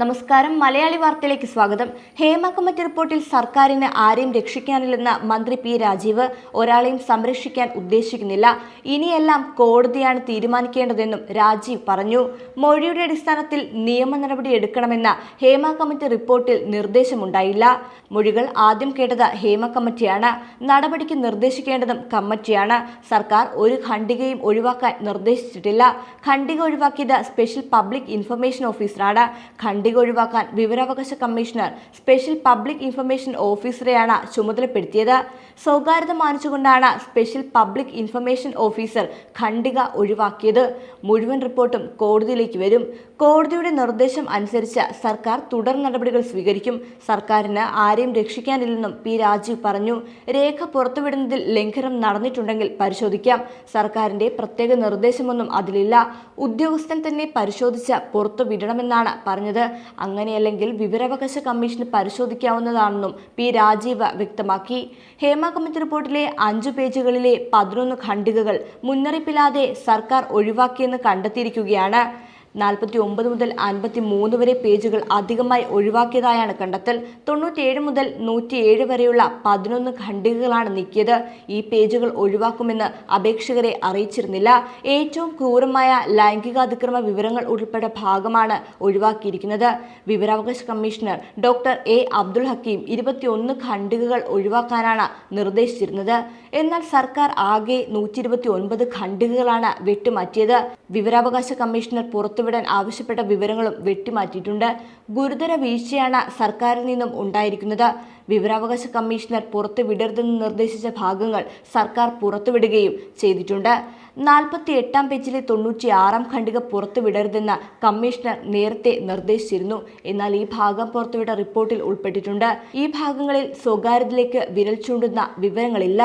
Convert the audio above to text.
നമസ്കാരം. മലയാളി വാർത്തയിലേക്ക് സ്വാഗതം. ഹേമ കമ്മിറ്റി റിപ്പോർട്ടിൽ സർക്കാരിന് ആരെയും രക്ഷിക്കാനില്ലെന്ന മന്ത്രി പി രാജീവ് ഒരാളെയും സംരക്ഷിക്കാൻ ഉദ്ദേശിക്കുന്നില്ല. ഇനിയെല്ലാം കോടതിയാണ് തീരുമാനിക്കേണ്ടതെന്നും രാജീവ് പറഞ്ഞു. മൊഴിയുടെ അടിസ്ഥാനത്തിൽ നിയമ നടപടി എടുക്കണമെന്ന ഹേമ കമ്മിറ്റി റിപ്പോർട്ടിൽ നിർദ്ദേശമുണ്ടായില്ല. മൊഴികൾ ആദ്യം കേട്ടത് ഹേമ കമ്മിറ്റിയാണ്. നടപടിക്ക് നിർദ്ദേശിക്കേണ്ടതും കമ്മിറ്റിയാണ്. സർക്കാർ ഒരു ഖണ്ഡികയും ഒഴിവാക്കാൻ നിർദ്ദേശിച്ചിട്ടില്ല. ഖണ്ഡിക ഒഴിവാക്കിയത് സ്പെഷ്യൽ പബ്ലിക് ഇൻഫർമേഷൻ ഓഫീസറാണ്. ഖണ്ഡിക ഒഴിവാക്കാൻ വിവരാവകാശ കമ്മീഷണർ സ്പെഷ്യൽ പബ്ലിക് ഇൻഫർമേഷൻ ഓഫീസറെയാണ് ചുമതലപ്പെടുത്തിയത്. സ്വകാര്യത മാനിച്ചുകൊണ്ടാണ് സ്പെഷ്യൽ പബ്ലിക് ഇൻഫർമേഷൻ ഓഫീസർ ഖണ്ഡിക ഒഴിവാക്കിയത്. മുഴുവൻ റിപ്പോർട്ടും കോടതിയിലേക്ക് വരും. കോടതിയുടെ നിർദ്ദേശം അനുസരിച്ച് സർക്കാർ തുടർ നടപടികൾ സ്വീകരിക്കും. സർക്കാരിന് ആരെയും രക്ഷിക്കാനില്ലെന്നും പി രാജീവ് പറഞ്ഞു. രേഖ പുറത്തുവിടുന്നതിൽ ലംഘനം നടന്നിട്ടുണ്ടെങ്കിൽ പരിശോധിക്കാം. സർക്കാരിന്റെ പ്രത്യേക നിർദ്ദേശമൊന്നും അതിലില്ല. ഉദ്യോഗസ്ഥൻ തന്നെ പരിശോധിച്ച് പുറത്തുവിടണമെന്നാണ് പറഞ്ഞത്. അങ്ങനെയല്ലെങ്കിൽ വിവരാവകാശ കമ്മീഷന് പരിശോധിക്കാവുന്നതാണെന്നും പി രാജീവ് വ്യക്തമാക്കി. ഹേമ കമ്മിറ്റി റിപ്പോർട്ടിലെ അഞ്ചു പേജുകളിലെ പതിനൊന്ന് ഖണ്ഡികകൾ മുന്നറിയിപ്പില്ലാതെ സർക്കാർ ഒഴിവാക്കിയെന്ന് കണ്ടെത്തിയിരിക്കുകയാണ്. നാൽപ്പത്തി ഒമ്പത് മുതൽ അൻപത്തി മൂന്ന് വരെ പേജുകൾ അധികമായി ഒഴിവാക്കിയതായാണ് കണ്ടെത്തൽ. തൊണ്ണൂറ്റിയേഴ് മുതൽ നൂറ്റിയേഴ് വരെയുള്ള പതിനൊന്ന് ഖണ്ഡികകളാണ് നീക്കിയത്. ഈ പേജുകൾ ഒഴിവാക്കുമെന്ന് അപേക്ഷകരെ അറിയിച്ചിരുന്നില്ല. ഏറ്റവും ക്രൂരമായ ലൈംഗികാതിക്രമ വിവരങ്ങൾ ഉൾപ്പെടെ ഭാഗമാണ് ഒഴിവാക്കിയിരിക്കുന്നത്. വിവരാവകാശ commissioner doctor A. Abdul Hakeem ഇരുപത്തിയൊന്ന് ഖണ്ഡികകൾ ഒഴിവാക്കാനാണ് നിർദ്ദേശിച്ചിരുന്നത്. എന്നാൽ സർക്കാർ ആകെ നൂറ്റി ഇരുപത്തി ഒൻപത് ഖണ്ഡികകളാണ് വെട്ടുമാറ്റിയത്. വിവരാവകാശ കമ്മീഷണർ പുറത്തുവിടാൻ ആവശ്യപ്പെട്ട വിവരങ്ങളും വെട്ടിമാറ്റിയിട്ടുണ്ട്. ഗുരുതര വീഴ്ചയാണ് സർക്കാരിൽ നിന്നും ഉണ്ടായിരിക്കുന്നത്. വിവരാവകാശ കമ്മീഷണർ പുറത്തുവിടരുതെന്ന് നിർദ്ദേശിച്ച ഭാഗങ്ങൾ സർക്കാർ പുറത്തുവിടുകയും ചെയ്തിട്ടുണ്ട്. നാൽപ്പത്തി എട്ടാം പേജിലെ തൊണ്ണൂറ്റി ആറാം ഖണ്ഡിക പുറത്തുവിടരുതെന്ന് കമ്മീഷണർ നേരത്തെ നിർദ്ദേശിച്ചിരുന്നു. എന്നാൽ ഈ ഭാഗം പുറത്തുവിട്ട റിപ്പോർട്ടിൽ ഉൾപ്പെട്ടിട്ടുണ്ട്. ഈ ഭാഗങ്ങളിൽ സ്വകാര്യതയിലേക്ക് വിരൽ ചൂണ്ടുന്ന വിവരങ്ങളില്ല.